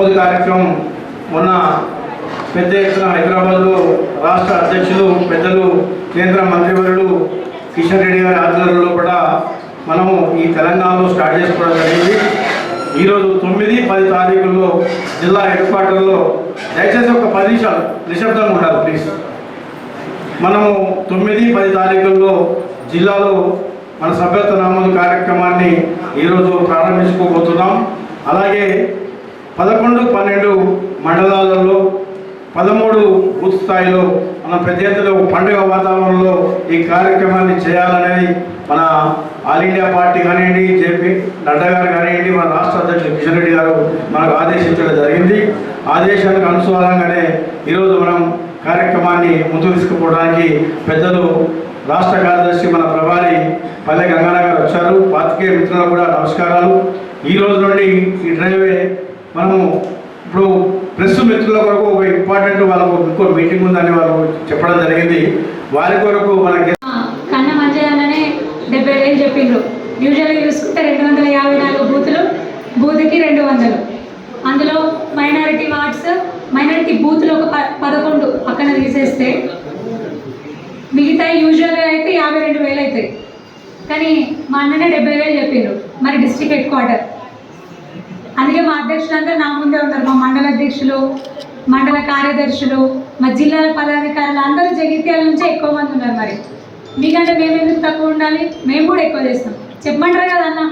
నమోదు కార్యక్రమం మొన్న పెద్ద ఎత్తున హైదరాబాద్లో రాష్ట్ర అధ్యక్షులు పెద్దలు కేంద్ర మంత్రివర్యులు కిషన్ రెడ్డి గారి ఆధ్వర్యంలో కూడా మనము ఈ తెలంగాణలో స్టార్ట్ చేసుకోవడం జరిగింది. ఈరోజు తొమ్మిది పది తారీఖుల్లో జిల్లా హెడ్ క్వార్టర్లో దయచేసి ఒక పది నిమిషాలు నిశ్శబ్దంగా ఉండాలి ప్లీజ్. మనము తొమ్మిది పది తారీఖుల్లో జిల్లాలో మన సభ్యత్వ నమోదు కార్యక్రమాన్ని ఈరోజు ప్రారంభించుకోబోతున్నాం. అలాగే పదకొండు పన్నెండు మండలాలలో పదమూడు బూత్ స్థాయిలో మన పెద్ద ఎత్తున పండుగ వాతావరణంలో ఈ కార్యక్రమాన్ని చేయాలనేది మన ఆల్ ఇండియా పార్టీ కానివ్వండి జేపీ నడ్డా గారు కానివ్వండి మన రాష్ట్ర అధ్యక్షుడు కిషన్ రెడ్డి గారు మనకు ఆదేశించడం జరిగింది. ఆదేశానికి అనుసారంగానే ఈరోజు మనం కార్యక్రమాన్ని ముందు తీసుకుపోవడానికి పెద్దలు రాష్ట్ర కార్యదర్శి మన ప్రభారి పల్లె గంగారావు గారు వచ్చారు. పాతికేయ మిత్రులకు కూడా నమస్కారాలు. ఈ రోజు నుండి ఈ డ్రైవే మనము ఇప్పుడు ప్రెస్ మిత్రుల కొరకు ఒక ఇంపార్టెంట్ వాళ్ళకు ఇంకో మీటింగ్ ఉందని వాళ్ళు చెప్పడం జరిగింది. వారి కొరకు మనకి కన్న మంజయ్యనే డెబ్బై వేలు చెప్పిండ్రు. యూజువల్గా చూసుకుంటే రెండు వందల యాభై నాలుగు బూతులు బూత్కి రెండు వందలు. అందులో మైనారిటీ వార్డ్స్ మైనారిటీ బూత్లు ఒక పదకొండు పక్కన తీసేస్తే మిగతా యూజువల్గా అయితే యాభై రెండు వేలు అవుతాయి. కానీ మా అన్ననే డెబ్బై వేలు చెప్పిండ్రు. మరి డిస్ట్రిక్ట్ హెడ్ క్వార్టర్ అందుకే మా అధ్యక్షులందరూ నా ముందే ఉంటారు. మా మండల అధ్యక్షులు మండల కార్యదర్శులు మా జిల్లాల పదాధికారులు అందరూ జగిత్యాల నుంచే ఎక్కువ మంది ఉన్నారు మరి. మీకంటే మేము ఎందుకు తక్కువ ఉండాలి? మేము కూడా ఎక్కువ చేస్తాం. చెప్పమంటారు కదా అన్న?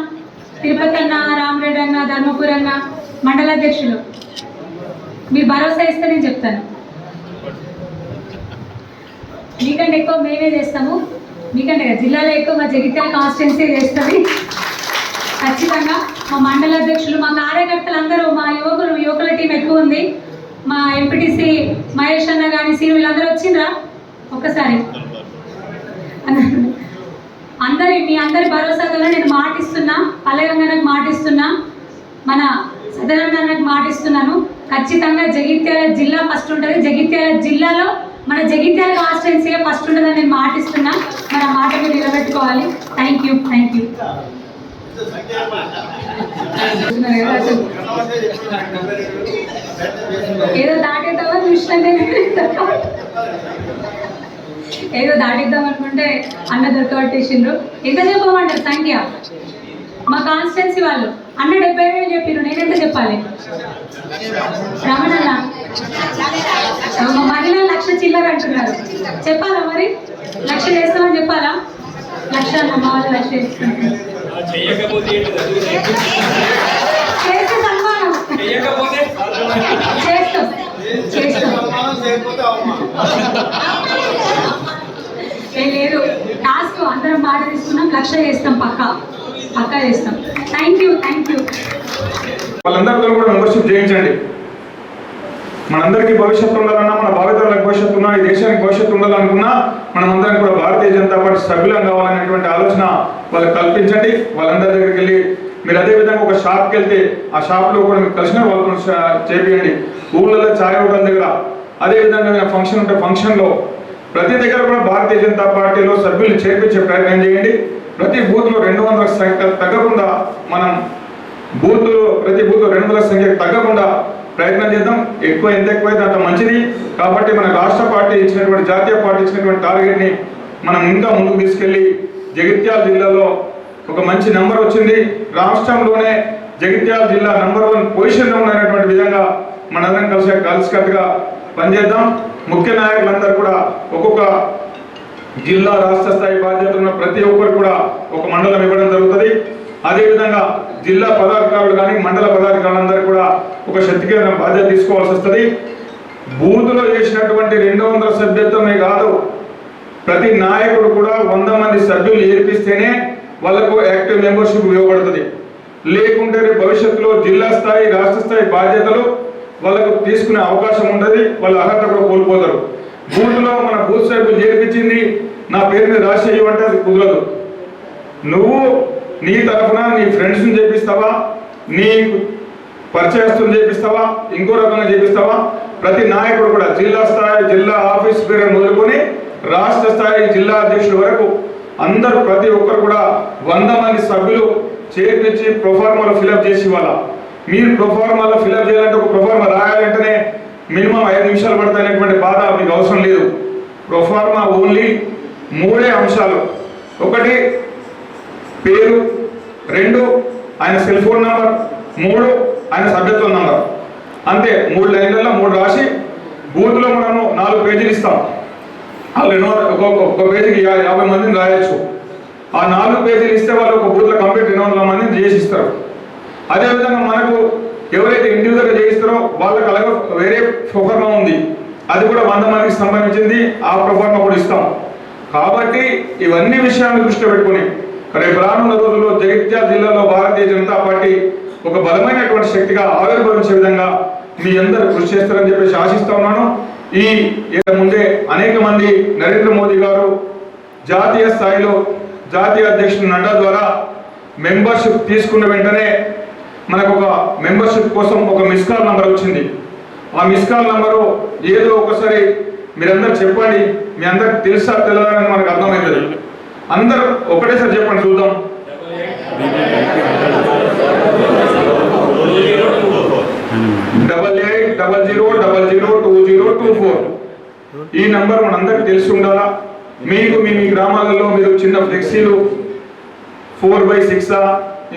తిరుపతి అన్న రామరెడ్డి అన్న ధర్మపురి అన్న మండల అధ్యక్షులు. మీరు భరోసా ఇస్తే నేను చెప్తాను. మీకంటే ఎక్కువ మేమే చేస్తాము. మీకంటే జిల్లాలో ఎక్కువ మా జగిత్యాల కాన్స్టిట్యున్సీ చేస్తుంది. ఖచ్చితంగా మా మండల అధ్యక్షులు మా కార్యకర్తలు అందరూ మా యువకులు యువకుల టీం ఎక్కువ ఉంది. మా ఎంపీటీసీ మహేష్ అన్న కానీ సీను వీళ్ళందరూ వచ్చిండ్రా? ఒక్కసారి. అందరి మీ అందరి భరోసాతో నేను మాటిస్తున్నా పల్లెరంగనకు మాటిస్తున్నా మన సదరంగనకు మాటిస్తున్నాను. ఖచ్చితంగా జగిత్యాల జిల్లా ఫస్ట్ ఉంటుంది. జగిత్యాల జిల్లాలో మన జగిత్యాల కాన్స్టిట్యున్సీగా ఫస్ట్ ఉంటుందని నేను మాటిస్తున్నా. మన మాట మీరు నిలబెట్టుకోవాలి. థ్యాంక్ యూ థ్యాంక్ యూ ఏదో దాటేద్దామని చూసినాకే ఏదో దాటిద్దాం అనుకుంటే అన్న దొరకబట్టేసిండ్రు ఎంత చెప్పమంటారు సంఖ్య? మా కాన్స్టెన్సీ వాళ్ళు అన్న డెబ్బై వేలు చెప్పిర్రు. నేనెంత చెప్పాలి? రమణన్న? మా మహిళలు లక్ష చిల్లర అంటున్నారు. చెప్పాలా మరి? లక్ష వేస్తామని చెప్పాలా? లక్ష మా వాళ్ళు లక్ష చేస్తున్నారు చెయ్యకపోతే ఏంటి చదువు? చేస్తే సన్మానం. చెయ్యకపోతే చేస్తాం. చేస్తాం. ఏ లేదు. టాస్క్ అందరం మాట తీసుకున్నాం. లక్ష చేస్తాం పక్కా. పక్కా చేస్తాం. థ్యాంక్ యూ థ్యాంక్ యూ వాళ్ళందరితో కూడా మెంబర్షిప్ చేయించండి. మనందరికీ భవిష్యత్తు ఉండాలన్నా మన భావితరాలకు భవిష్యత్తు ఉన్నా ఈ దేశానికి భవిష్యత్తు ఉండాలనుకున్నా మనం అందరం కూడా భారతీయ జనతా పార్టీ సభ్యులం కావాలనేటువంటి ఆలోచన వాళ్ళకి కల్పించండి. వాళ్ళందరి దగ్గరికి వెళ్ళి మీరు అదే విధంగా ఒక షాప్కి వెళ్తే ఆ షాప్లో కూడా మీకు కలిసిన వాళ్ళతో చేపియండి. ఊళ్ళలో ఛాయ్ ఇవ్వడం దగ్గర అదే విధంగా ఫంక్షన్ ఉంటే ఫంక్షన్లో ప్రతి దగ్గర కూడా భారతీయ జనతా పార్టీలో సభ్యులు చేర్పించే ప్రయత్నం చేయండి. ప్రతి బూత్లో రెండు వందల సంఖ్య తగ్గకుండా మనం బూత్లో ప్రతి బూత్లో రెండు వందల సంఖ్య తగ్గకుండా ప్రయత్నం చేద్దాం. ఎక్కువ ఎంత ఎక్కువైతే అంత మంచిది. కాబట్టి మన రాష్ట్ర పార్టీ ఇచ్చినటువంటి జాతీయ పార్టీ ఇచ్చినటువంటి టార్గెట్ని మనం ఇంకా ముందుకు తీసుకెళ్ళి జగిత్యాల జిల్లాలో ఒక మంచి నెంబర్ వచ్చింది. రాష్ట్రంలోనే జగిత్యాల జిల్లా నెంబర్ వన్ పొజిషన్లో ఉన్నటువంటి విధంగా మనందరం కలిసి కలిసికట్టుగా పనిచేద్దాం. ముఖ్య నాయకులందరూ కూడా ఒక్కొక్క జిల్లా రాష్ట్ర స్థాయి బాధ్యతలు ఉన్న ప్రతి ఒక్కరు కూడా ఒక మండలం ఇవ్వడం జరుగుతుంది. అదేవిధంగా జిల్లా పదాధికారులు కానీ మండల పదాధికారులందరూ కూడా ఒక శక్తి కేంద్రం బాధ్యత తీసుకోవాల్సి వస్తుంది. బూతులో చేసినటువంటి రెండు వందల సభ్యత్వమే కాదు ప్రతి నాయకుడు కూడా వంద మంది సభ్యులు ఏర్పిస్తేనే వాళ్ళకు యాక్టివ్ మెంబర్షిప్ ఇవ్వబడుతుంది. లేకుంటే భవిష్యత్తులో జిల్లా స్థాయి రాష్ట్ర స్థాయి బాధ్యతలు వాళ్ళకు తీసుకునే అవకాశం ఉండదు వాళ్ళ అర్హత కూడా కోల్పోతారు. బూత్లో మన బూత్ సభ్యులు చేర్పించింది నా పేరు మీద రాసి ఇవ్వంటే అది కుదరదు. నువ్వు నీ తరఫున నీ ఫ్రెండ్స్ని చేపిస్తావా నీ పరిచయస్తులు చేపిస్తావా ఇంకో రకంగా చేపిస్తావా ప్రతి నాయకుడు కూడా జిల్లా స్థాయి జిల్లా ఆఫీస్ పేరు మొదలుకొని రాష్ట్ర స్థాయి జిల్లా అధ్యక్షుల వరకు అందరూ ప్రతి ఒక్కరు కూడా వంద మంది సభ్యులు చేర్పించి ప్రొఫార్మాలు ఫిలప్ చేసి ఇవ్వాలా మీరు ప్రొఫార్మాలో ఫిలప్ చేయాలంటే ఒక ప్రొఫార్మా రాయాలంటేనే మినిమం ఐదు నిమిషాలు పడతాయనేటువంటి బాధ మీకు అవసరం లేదు. ప్రొఫార్మా ఓన్లీ మూడే అంశాలు. ఒకటి పేరు. రెండు ఆయన సెల్ ఫోన్ నంబర్ మూడు ఆయన సభ్యత్వం నంబర్ అంతే మూడు లైన్లలో మూడు రాసి బూత్లో మనము నాలుగు పేజీలు ఇస్తాం. ఎన్నో ఒక్కొక్క ఒక్క పేజీకి యాభై మందిని రాయొచ్చు. ఆ నాలుగు పేజీలు ఇస్తే వాళ్ళు ఒక బూత్లో కంప్లీట్ ఎన్నో వందల మందిని చేసిస్తారు అదేవిధంగా మనకు ఎవరైతే ఇండివిజువల్గా చేయిస్తారో వాళ్ళకి అలాగే వేరే ప్రొఫార్మా ఉంది. అది కూడా వంద మందికి సంబంధించింది. ఆ ప్రొఫార్మా కూడా ఇస్తాం. కాబట్టి ఇవన్నీ విషయాలను దృష్టిలో పెట్టుకుని రేపు రానున్న రోజుల్లో జగిత్యాల జిల్లాలో భారతీయ జనతా పార్టీ ఒక బలమైనటువంటి శక్తిగా ఆవిర్భవించే విధంగా మీ అందరూ కృషి చేస్తారని చెప్పేసి ఆశిస్తా ఉన్నాను. ఈ ఏళ్ళ ముందే అనేక మంది నరేంద్ర మోదీ గారు జాతీయ స్థాయిలో జాతీయ అధ్యక్షుడు నడ్డా ద్వారా మెంబర్షిప్ తీసుకున్న వెంటనే మనకు ఒక మెంబర్షిప్ కోసం ఒక మిస్ కాల్ నంబర్ వచ్చింది. ఆ మిస్ కాల్ నంబరు ఏదో ఒకసారి మీరందరూ చెప్పండి. మీ అందరికి తెలుసా తెలియదని మనకు అర్థమవుతుంది. అందరూ ఒకటేసారి చెప్పండి చూద్దాం. Double eight double zero double zero two four. ఈ నంబర్ మనందరికి తెలిసి ఉండాలా? మీకు మీ మీ గ్రామాలలో మీరు చిన్న ఫ్లెక్సీలు ఫోర్ బై సిక్సా?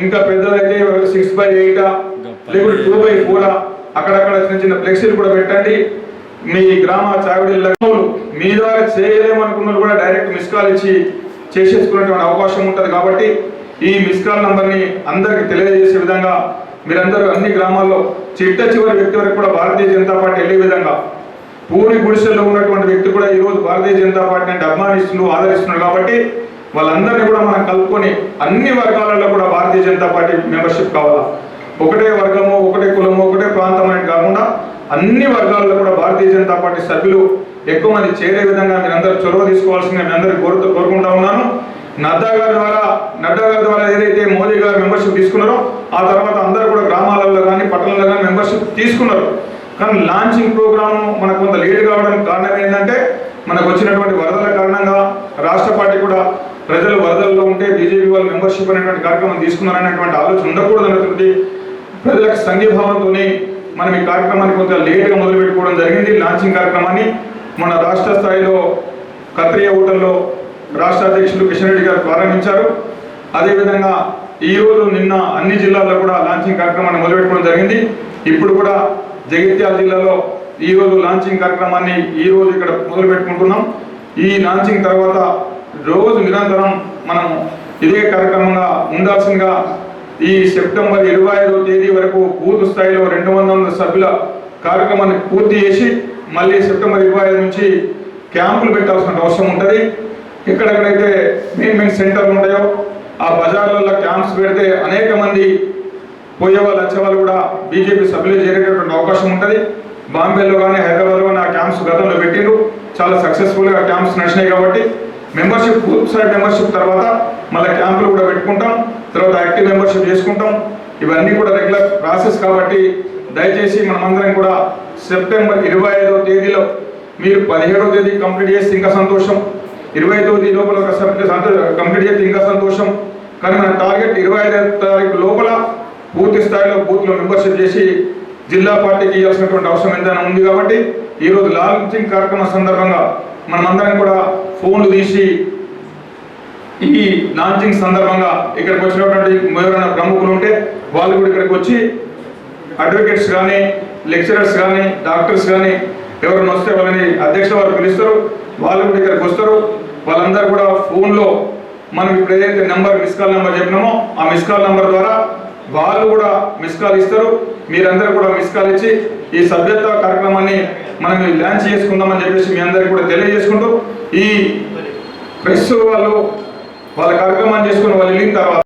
ఇంకా పెద్దదైతే సిక్స్ బై ఎయిటా? లేకుంటే టూ బై ఫోరా? అక్కడక్కడ చిన్న చిన్న ఫ్లెక్సీలు కూడా పెట్టండి. మీ గ్రామ చావిడిల్లో మీ ద్వారా చేయలేమనుకున్న కూడా డైరెక్ట్ మిస్ కాల్ ఇచ్చి చేసేసుకునేటువంటి అవకాశం ఉంటుంది కాబట్టి ఈ మిస్ కాల్ నంబర్ని అందరికి తెలియజేసే విధంగా మీరందరూ అన్ని గ్రామాల్లో చిట్ట చివరి వ్యక్తి వరకు కూడా భారతీయ జనతా పార్టీ వెళ్ళే విధంగా పూరి గుడిసెల్లో ఉన్నటువంటి వ్యక్తి కూడా ఈరోజు భారతీయ జనతా పార్టీ అంటే అభిమానిస్తున్నారు ఆదరిస్తున్నారు కాబట్టి వాళ్ళందరినీ కూడా మనం కలుపుకొని అన్ని వర్గాలలో కూడా భారతీయ జనతా పార్టీ మెంబర్షిప్ కావాలా? ఒకటే వర్గము ఒకటే కులము ఒకటే ప్రాంతం అనేది కాకుండా అన్ని వర్గాల్లో కూడా భారతీయ జనతా పార్టీ సభ్యులు ఎక్కువ మంది చేరే విధంగా మీరందరూ చొరవ తీసుకోవాల్సిందిగా మీ అందరికీ కోరుతూ కోరుకుంటా ఉన్నాను. నడ్డా గారి ద్వారా నడ్డా గారి ద్వారా ఏదైతే మోదీ గారు మెంబర్షిప్ తీసుకున్నారో ఆ తర్వాత అందరూ కూడా గ్రామాలలో కానీ పట్టణాలలో కానీ మెంబర్షిప్ తీసుకున్నారు. కానీ లాంచింగ్ ప్రోగ్రామ్ మనకు కొంత లేట్ కావడానికి కారణం ఏంటంటే మనకు వచ్చినటువంటి వరదల కారణంగా రాష్ట్ర పార్టీ కూడా ప్రజలు వరదల్లో ఉంటే బీజేపీ వాళ్ళు మెంబర్షిప్ అనేటువంటి కార్యక్రమం తీసుకున్నారనేటువంటి ఆలోచన ఉండకూడదు అనేటువంటి ప్రజలకు సంఘీభావంతోనే మనం ఈ కార్యక్రమాన్ని కొంత లేట్గా మొదలుపెట్టుకోవడం జరిగింది. లాంచింగ్ కార్యక్రమాన్ని మన రాష్ట్ర స్థాయిలో కత్రియ హోటల్లో రాష్ట్ర అధ్యక్షులు కిషన్ రెడ్డి గారు ప్రారంభించారు. అదేవిధంగా ఈరోజు నిన్న అన్ని జిల్లాల్లో కూడా లాంచింగ్ కార్యక్రమాన్ని మొదలుపెట్టుకోవడం జరిగింది. ఇప్పుడు కూడా జగిత్యాల జిల్లాలో ఈరోజు లాంచింగ్ కార్యక్రమాన్ని ఈరోజు ఇక్కడ మొదలు పెట్టుకుంటున్నాం. ఈ లాంచింగ్ తర్వాత రోజు నిరంతరం మనం ఇదే కార్యక్రమంగా ఉండాల్సిందిగా ఈ సెప్టెంబర్ ఇరవై ఐదో తేదీ వరకు బూత్ స్థాయిలో రెండు వందల సభ్యుల కార్యక్రమాన్ని పూర్తి చేసి మళ్ళీ సెప్టెంబర్ ఇరవై ఐదు నుంచి క్యాంపులు పెట్టాల్సిన అవసరం ఉంటుంది. ఎక్కడెక్కడైతే మెయిన్ మెయిన్ సెంటర్లు ఉంటాయో ఆ బజార్లలో క్యాంప్స్ పెడితే అనేక మంది పోయే వాళ్ళు వచ్చే వాళ్ళు కూడా బీజేపీ సభ్యులు చేరేటటువంటి అవకాశం ఉంటుంది. బాంబేలో కానీ హైదరాబాద్లో కానీ ఆ క్యాంప్స్ గతంలో పెట్టిండ్రు. చాలా సక్సెస్ఫుల్గా క్యాంప్స్ నడిచినాయి కాబట్టి మెంబర్షిప్ గ్రూప్ సైడ్ మెంబర్షిప్ తర్వాత మళ్ళీ క్యాంపులు కూడా పెట్టుకుంటాం. తర్వాత యాక్టివ్ మెంబర్షిప్ చేసుకుంటాం. ఇవన్నీ కూడా రెగ్యులర్ ప్రాసెస్ కాబట్టి దయచేసి మనమందరం కూడా సెప్టెంబర్ ఇరవై ఐదవ తేదీలో మీరు పదిహేడవ తేదీ కంప్లీట్ చేస్తే ఇంకా సంతోషం. ఇరవై తేదీ లోపల కంప్లీట్ చేస్తే ఇంకా సంతోషం. కానీ మన టార్గెట్ ఇరవై ఐదో తారీఖు లోపల పూర్తి స్థాయిలో బూత్లో మెంబర్షిప్ చేసి జిల్లా పార్టీకి ఇవ్వాల్సినటువంటి అవసరం ఏదైనా ఉంది కాబట్టి ఈరోజు లాంచింగ్ కార్యక్రమం సందర్భంగా మనమందరం కూడా ఫోన్లు తీసి ఈ లాంచింగ్ సందర్భంగా ఇక్కడికి వచ్చినటువంటి ఎవరైనా ప్రముఖులు ఉంటే వాళ్ళు కూడా ఇక్కడికి వచ్చి అడ్వకేట్స్ కానీ లెక్చరర్స్ కానీ డాక్టర్స్ కానీ ఎవరైనా వస్తే వాళ్ళని అధ్యక్ష వారు పిలుస్తారు. వాళ్ళు కూడా ఇక్కడికి వస్తారు. వాళ్ళందరూ కూడా ఫోన్లో మనం ఇప్పుడు ఏదైతే నెంబర్ మిస్ కాల్ నెంబర్ చెప్పినామో ఆ మిస్ కాల్ నెంబర్ ద్వారా వాళ్ళు కూడా మిస్ కాల్ ఇస్తారు. మీరందరూ కూడా మిస్ కాల్ ఇచ్చి ఈ సభ్యత్వ కార్యక్రమాన్ని మనం లాంచ్ చేసుకుందామని చెప్పేసి మీ అందరికీ కూడా తెలియజేసుకుంటూ ఈ ప్రెస్ వాళ్ళు వాళ్ళ కార్యక్రమాన్ని చేసుకుని వాళ్ళు వెళ్ళిన తర్వాత